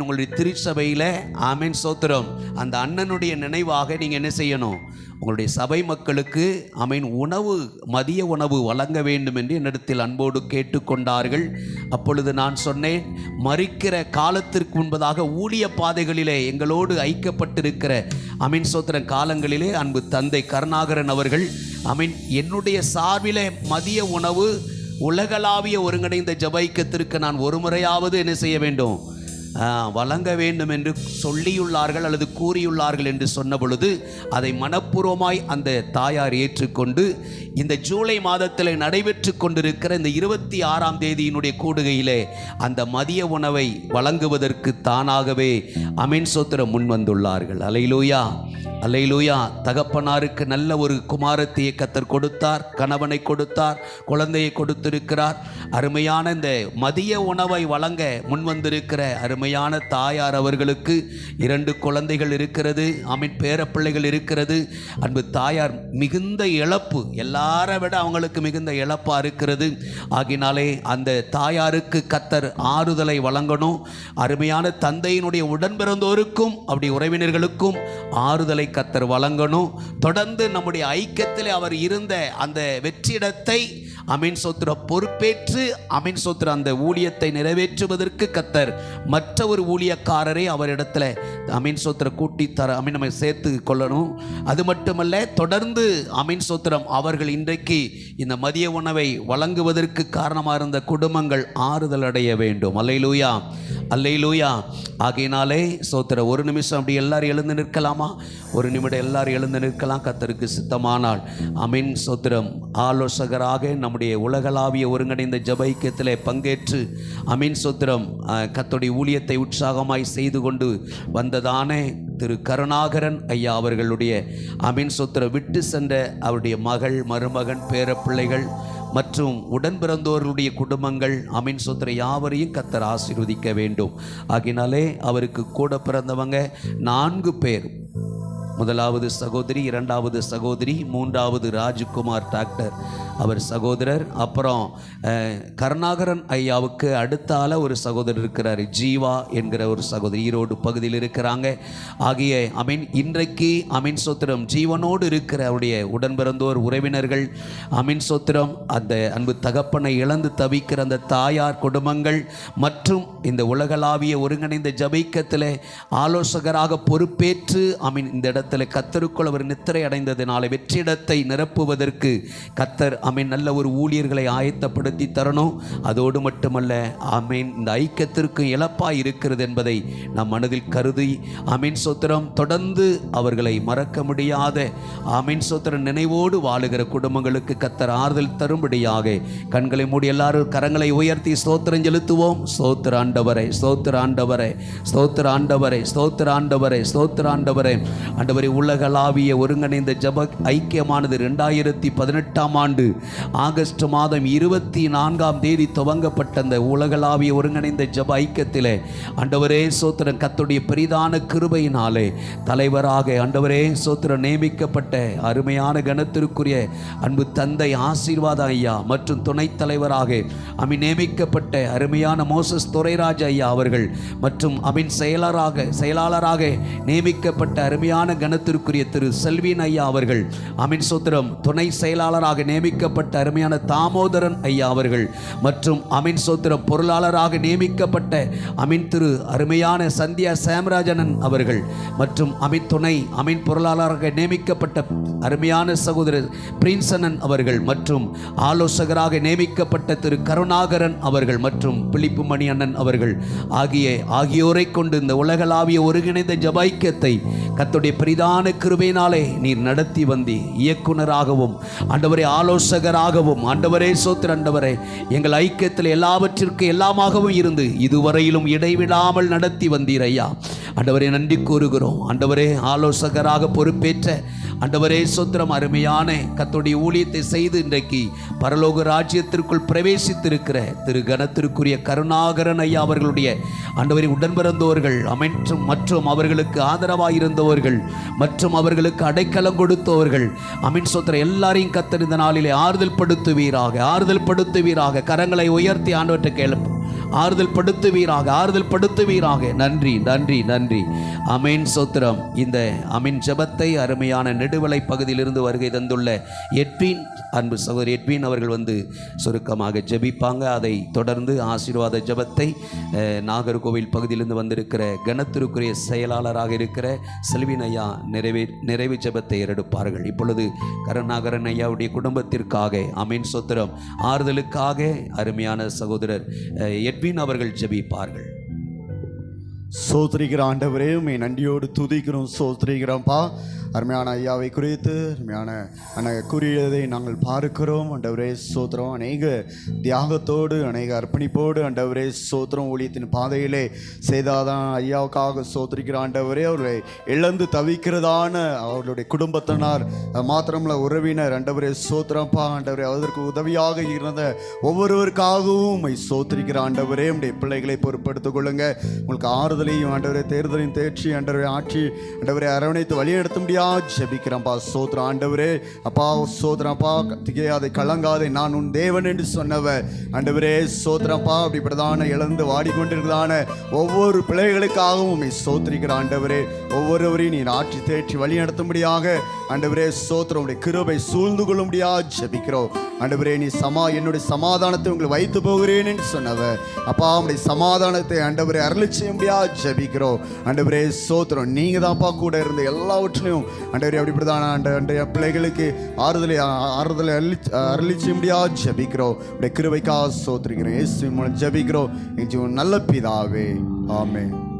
உங்களுடைய திருச்சபையில் ஆமேன் சோத்திரம். அந்த அண்ணனுடைய நினைவாக நீங்கள் என்ன செய்யணும்? உங்களுடைய சபை மக்களுக்கு அமீன் உணவு மதிய உணவு வழங்க வேண்டும் என்று என்னிடத்தில் அன்போடு கேட்டுக்கொண்டார்கள். அப்பொழுது நான் சொன்னேன் மறிக்கிற காலத்திற்கு முன்பதாக ஊழிய பாதைகளிலே எங்களோடு ஐக்கப்பட்டிருக்கிற அமீன் சோத்திரன் காலங்களிலே அன்பு தந்தை கருணாகரன் அவர்கள் அமீன் என்னுடைய சார்பிலே மதிய உணவு உலகளாவிய ஒருங்கிணைந்த ஜபைக்கத்திற்கு நான் ஒரு முறையாவது என்ன செய்ய வேண்டும்? வழங்க வேண்டும் என்று சொல்லியுள்ளார்கள் அல்லது கூறியுள்ளார்கள் என்று சொன்ன பொழுது அதை மனப்பூர்வமாய் அந்த தாயார் ஏற்றுக்கொண்டு இந்த ஜூலை மாதத்தில் நடைபெற்று கொண்டிருக்கிற இந்த இருபத்தி ஆறாம் தேதியினுடைய கூடுகையிலே அந்த மதிய உணவை வழங்குவதற்கு தானாகவே அமீன் சோத்திரம் முன் வந்துள்ளார்கள். அலையிலூயா அல்லையிலூயா தகப்பனாருக்கு நல்ல ஒரு குமாரத்தையை கத்தர் கொடுத்தார் கணவனை கொடுத்தார் குழந்தையை கொடுத்திருக்கிறார். அருமையான இந்த மதிய உணவை வழங்க முன் வந்திருக்கிற அருமையான தாயார் அவர்களுக்கு இரண்டு குழந்தைகள் இருக்கிறது அமின் பேரப்பிள்ளைகள் இருக்கிறது. அன்பு தாயார் மிகுந்த இழப்பு எல்லாரை விட அவங்களுக்கு மிகுந்த இழப்பாக இருக்கிறது. ஆகினாலே அந்த தாயாருக்கு கத்தர் ஆறுதலை வழங்கணும். அருமையான தந்தையினுடைய உடன்பிறந்தோருக்கும் அப்படி உறவினர்களுக்கும் ஆறுதலை கத்தர் வழங்கணும். தொடர்ந்து நம்முடைய ஐக்கியத்தில் அவர் இருந்த அந்த வெற்றிடத்தை அமீன் சோத்திர பொறுப்பேற்று அமீன் சோத்திர அந்த ஊழியத்தை நிறைவேற்றுவதற்கு கத்தர் மற்ற ஒரு ஊழியக்காரரை அவரிடத்துல அமீன் சோத்திர கூட்டி தர அமீன் நம்ம சேர்த்து கொள்ளணும். அது மட்டுமல்ல தொடர்ந்து அமீன் சோத்திரம் அவர்கள் இன்றைக்கு இந்த மதிய உணவை வழங்குவதற்கு காரணமாக இருந்த குடும்பங்கள் ஆறுதல் அடைய வேண்டும். அல்லையிலூயா அல்லையிலூயா ஆகையினாலே சோத்திர ஒரு நிமிஷம் அப்படி எல்லாரும் எழுந்து நிற்கலாமா? ஒரு நிமிடம் எல்லாரும் எழுந்து நிற்கலாம். கத்தருக்கு சித்தமானால். அமீன் சோத்திரம் ஆலோசகராக நம்முடைய உலகளாவிய ஒருங்கிணைந்த ஜபைக்கியத்தில் பங்கேற்று அமீன் சோத்திரம் கத்தோடைய ஊழியத்தை உற்சாகமாய் செய்து கொண்டு வந்ததானே திரு கருணாகரன் ஐயா அவர்களுடைய அமீன் சோத்திரம் விட்டு சென்ற அவருடைய மகள் மருமகன் பேரப்பிள்ளைகள் மற்றும் உடன் பிறந்தோர்களுடைய குடும்பங்கள் அமீன் சோத்திர யாவரையும் கத்தர் ஆசீர்வதிக்க வேண்டும். ஆகினாலே அவருக்கு கூட பிறந்தவங்க நான்கு பேர். முதலாவது சகோதரி இரண்டாவது சகோதரி மூன்றாவது ராஜ்குமார் டாக்டர். அவர் சகோதரர் அப்புறம் கருணாகரன் ஐயாவுக்கு அடுத்தால ஒரு சகோதரர் இருக்கிறார் ஜீவா என்கிற ஒரு சகோதரி. ஈரோடு பகுதியில் இருக்கிறாங்க. ஆகிய அமீன் இன்றைக்கு அமீன் சோத்திரம் ஜீவனோடு இருக்கிற அவருடைய உடன்பிறந்தோர் உறவினர்கள் அமீன் சோத்திரம் அந்த அன்பு தகப்பனை இழந்து தவிக்கிற அந்த தாயார் குடும்பங்கள் மற்றும் இந்த உலகளாவிய ஒருங்கிணைந்த ஜபைக்கத்தில் ஆலோசகராக பொறுப்பேற்று அமீன் இந்த இடத்துல கத்தருக்குள் அவர் நித்திரை அடைந்ததினால வெற்றிடத்தை நிரப்புவதற்கு கத்தர் அமீன் நல்ல ஒரு ஊழியர்களை ஆயத்தப்படுத்தி தரணும். அதோடு மட்டுமல்ல அமீன் இந்த ஐக்கியத்திற்கு இழப்பாய் இருக்கிறது என்பதை நம் மனதில் கருதி அமீன் சோத்திரம் தொடர்ந்து அவர்களை மறக்க முடியாத அமீன் சோத்திரம் நினைவோடு வாழுகிற குடும்பங்களுக்கு கத்தர் ஆறுதல் தரும்படியாக கண்களை மூடி எல்லாரும் கரங்களை உயர்த்தி ஸ்தோத்திரம் செலுத்துவோம். ஸ்தோத்திர ஆண்டவரை ஸ்தோத்திர ஆண்டவரை ஸ்தோத்திர ஆண்டவரை ஸ்தோத்திர ஆண்டவரை ஸ்தோத்திர ஆண்டவரை. ஆண்டவரை உலகளாவிய ஒருங்கிணைந்த ஜப ஐக்கியமானது ரெண்டாயிரத்தி பதினெட்டாம் ஆண்டு ஆகஸ்ட் மாதம் இருபத்தி நான்காம் தேதி துவங்கப்பட்ட அந்த உலகளாவிய ஒருங்கிணைந்த ஜப ஐக்கியத்திலே ஆண்டவரே சோத்திரன் கத்துடைய பெரிதான கிருபையினாலே தலைவராக ஆண்டவரே சோத்திரன் நியமிக்கப்பட்ட அருமையான கணத்திற்குரிய அன்பு தந்தை ஆசீர்வாத ஐயா மற்றும் துணைத் தலைவராக அமி நியமிக்கப்பட்ட அருமையான மோசஸ் துரைராஜ் ஐயா அவர்கள் மற்றும் அமின் செயலராக செயலாளராக நியமிக்கப்பட்ட அருமையான கணத்திற்குரிய திரு செல்வின் ஐயா அவர்கள் அமின் சோத்திரம் துணை செயலாளராக நியமிக்கப்பட்ட அருமையான தாமோதரன் ஐயா அவர்கள் மற்றும் அமின் சோத்திரம் பொருளாளராக நியமிக்கப்பட்ட அமின் திரு அருமையான சந்தியா சாம்ராஜனன் அவர்கள் மற்றும் அமின் துணை அமின் பொருளாளராக நியமிக்கப்பட்ட அருமையான சகோதரர் பிரின்சனன் அவர்கள் மற்றும் ஆலோசகராக நியமிக்கப்பட்ட திரு கருணாகரன் அவர்கள் மற்றும் பிலிப்பு மணி அண்ணன் அவர்கள் ஆகிய ஆகியோரை கொண்டு இந்த உலகளாவிய ஒருங்கிணைந்த ஜபாய்க்கியத்தை கத்துடைய மீதான கிருபையினாலே நீர் நடத்தி வந்தி இயக்குனராகவும் ஆண்டவரே ஆலோசகராகவும் ஆண்டவரே சோத்திர ஆண்டவரே எங்கள் ஐக்கியத்தில் எல்லாவற்றிற்கும் எல்லாமாகவும் இருந்து இதுவரையிலும் இடைவிடாமல் நடத்தி வந்தீர் ஐயா. ஆண்டவரே நன்றி கூறுகிறோம். ஆண்டவரே ஆலோசகராக பொறுப்பேற்ற ஆண்டவரே சொத்திரம் அருமையான கத்துடைய ஊழியத்தை செய்து இன்றைக்கு பரலோக ராஜ்யத்திற்குள் பிரவேசித்திருக்கிற திரு கணத்திற்குரிய கருணாகரன் ஐயா அவர்களுடைய ஆண்டவரை உடன்பிறந்தவர்கள் அமைற்றும் மற்றும் அவர்களுக்கு ஆதரவாயிருந்தவர்கள் மற்றும் அவர்களுக்கு அடைக்கலம் கொடுத்தவர்கள் அமின் சோத்திரம் எல்லாரையும் கத்தறிந்த நாளிலே ஆறுதல் படுத்துவீராக ஆறுதல் படுத்துவீராக கரங்களை உயர்த்தி ஆண்டவற்றை கேளு ஆறுதல் படுத்துவீராக ஆறுதல் படுத்துவீராக. நன்றி நன்றி நன்றி. அமீன் சோத்திரம். இந்த அமீன் ஜெபத்தை அருமையான நெடுவலை பகுதியிலிருந்து வருகை தந்துள்ள எட்வின் அன்பு சகோதரி எட்வின் அவர்கள் வந்து சுருக்கமாக ஜெபிப்பாங்க. அதை தொடர்ந்து ஆசீர்வாத ஜெபத்தை நாகர்கோவில் பகுதியிலிருந்து வந்திருக்கிற கனத்திற்குரிய செயலாளராக இருக்கிற செல்வின் ஐயா நிறைவே நிறைவு ஜெபத்தை ஏறெடுப்பார்கள். இப்பொழுது கருணாகரன் ஐயாவுடைய குடும்பத்திற்காக அமீன் சோத்திரம் ஆறுதலுக்காக அருமையான சகோதரர் அஹ், பின் அவர்கள் ஜெபிப்பார்கள். சோத்திரிக்கிற ஆண்டவரே உண்மை நன்றியோடு துதிக்கிறோம் சோத்திரிக்கிறோம்ப்பா. அருமையான ஐயாவை குறித்து அருமையான அண்ணா கூறியதை நாங்கள் பார்க்கிறோம். அண்டவரே சோத்திரம் அநேக தியாகத்தோடு அநேக அர்ப்பணிப்போடு அண்டவரே சோத்திரம் ஊழியத்தின் பாதையிலே செய்தாதான் ஐயாவுக்காக சோத்திரிக்கிற ஆண்டவரே அவர்களை இழந்து தவிக்கிறதான அவர்களுடைய குடும்பத்தினார் மாத்திரமில்ல உறவினர். அண்டவரே சோத்திரம்ப்பா ஆண்டவரே அதற்கு உதவியாக இருந்த ஒவ்வொருவருக்காகவும் சோத்திரிக்கிற ஆண்டவரே உடைய பிள்ளைகளை பொறுப்படுத்திக் கொள்ளுங்க. உங்களுக்கு ஆறுதல் ஆறுதலையும் ஆண்டவரே தேர்தலையும் தேர்ச்சி ஆண்டவரே ஆட்சி ஆண்டவரே அரவணைத்து வழிநடத்த முடியாது ஜெபிக்கிறேன்ப்பா சோத்ரா ஆண்டவரே அப்பா சோத்திரப்பா திகையாதை கலங்காதே நான் உன் தேவன் என்று சொன்னவ ஆண்டவரே அப்படி அப்படிப்பட்டதான இழந்து வாடிக்கொண்டிருக்கிறதான ஒவ்வொரு பிள்ளைகளுக்காகவும் உண்மை சோத்திரிக்கிற ஆண்டவரே ஒவ்வொருவரையும் நீர் ஆட்சி தேற்றி வழி நடத்தும்படியாக ஆண்டவரே சோத்திரம் கிருபை சூழ்ந்து கொள்ளும்படியாக ஜபிக்கிறோம். ஆண்டவரே நீ சமா என்னுடைய சமாதானத்தை உங்களை வைத்து போகிறேன் என்று சொன்னவ அப்பா உடைய சமாதானத்தை ஆண்டவரே அருளி முடியாது ஜபிக்கிறோம். ஆண்டவரே சோத்திரம் நீங்க தான்ப்பா கூட இருந்த எல்லாவற்றிலையும். ஆண்டவரே அப்படிப்படிதான் ஆண்ட ஆண்டைய பிள்ளைகளுக்கு ஆறுதலை ஆறுதலை அள்ளி அருளிச்சு முடியா ஜபிக்கிறோம். உடைய கிருவைக்கா சோத்திரிக்கிறோம். இயேசுவின் மூலம் ஜபிக்கிறோம். என் நல்ல பிதாவே. ஆமே